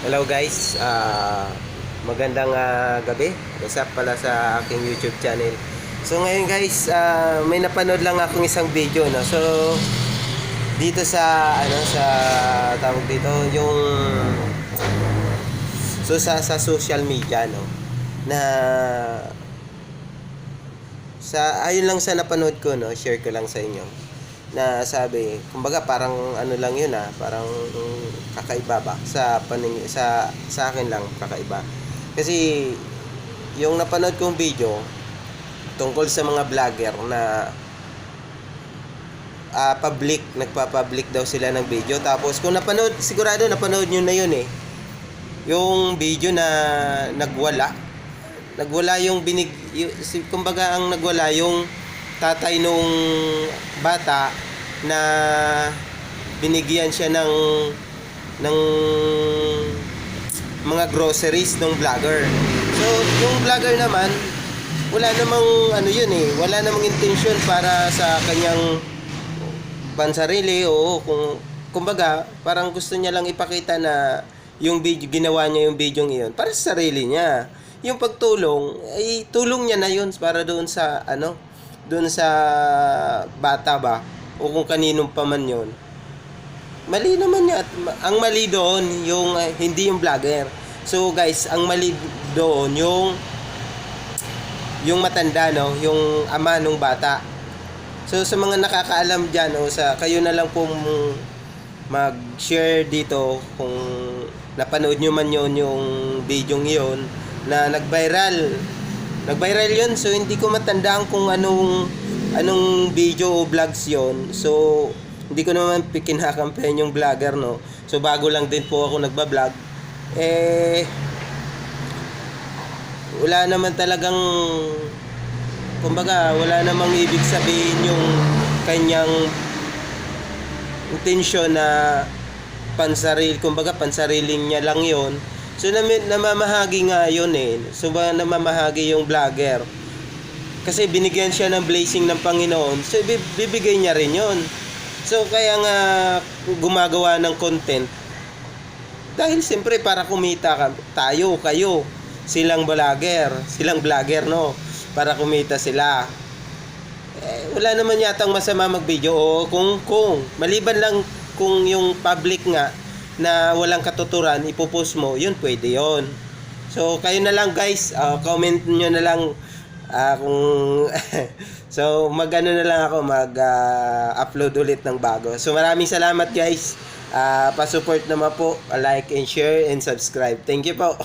Hello guys, Ah, magandang ah, gabi. What's pala sa aking YouTube channel. So ngayon guys, ah, may napanood lang akong isang video no. So dito sa ano sa tawag dito yung so sa sa social media no na sa ayun lang sa napanood ko no, share ko lang sa inyo na sabi, kumbaga parang ano lang yun ah, parang mm, kakaiba ba sa paning sa sa akin lang kakaiba. Kasi yung napanood kong video tungkol sa mga vlogger na ah, public, nagpa-public daw sila ng video. Tapos kung napanood, sigurado napanood nyo na yun eh. Yung video na nagwala. Nagwala yung binig, yung, kumbaga ang nagwala yung tatay nung bata na binigyan siya ng ng mga groceries ng vlogger. So, yung vlogger naman, wala namang ano yun eh, wala namang intention para sa kanyang pansarili o kung kumbaga parang gusto niya lang ipakita na yung video ginawa niya yung video iyon para sa sarili niya. Yung pagtulong ay tulong niya na yun para doon sa ano doon sa bata ba? O kung kaninong pa man yun mali naman niya at ang mali doon yung uh, hindi yung vlogger so guys ang mali doon yung yung matanda no yung ama nung bata So sa mga nakakaalam diyan o sa kayo na lang pong mag-share dito kung napanood nyo man yon yung video yon na nag-viral. Nag-viral yon so hindi ko matandaan kung anong anong video o vlogs yon. So hindi ko naman pikinhakampen yung vlogger no. So bago lang din po ako nagba-vlog. Eh wala naman talagang kumbaga wala namang ibig sabihin yung kanyang intensyon na pansaril kumbaga pansariling niya lang yon so nami, namamahagi nga yun eh so ba namamahagi yung vlogger kasi binigyan siya ng blessing ng Panginoon so bi- bibigay niya rin yon so kaya nga gumagawa ng content dahil siyempre para kumita ka, tayo, kayo, silang vlogger, silang vlogger no, para kumita sila. Eh, wala naman yatang masama mag-video o kung kung maliban lang kung yung public nga na walang katuturan ipopost mo, yun pwede yon. So kayo na lang guys, ah, comment nyo na lang ah, kung So magano na lang ako mag-upload ulit ng bago. So maraming salamat guys. Ah, pa-support naman po, like and share and subscribe. Thank you po.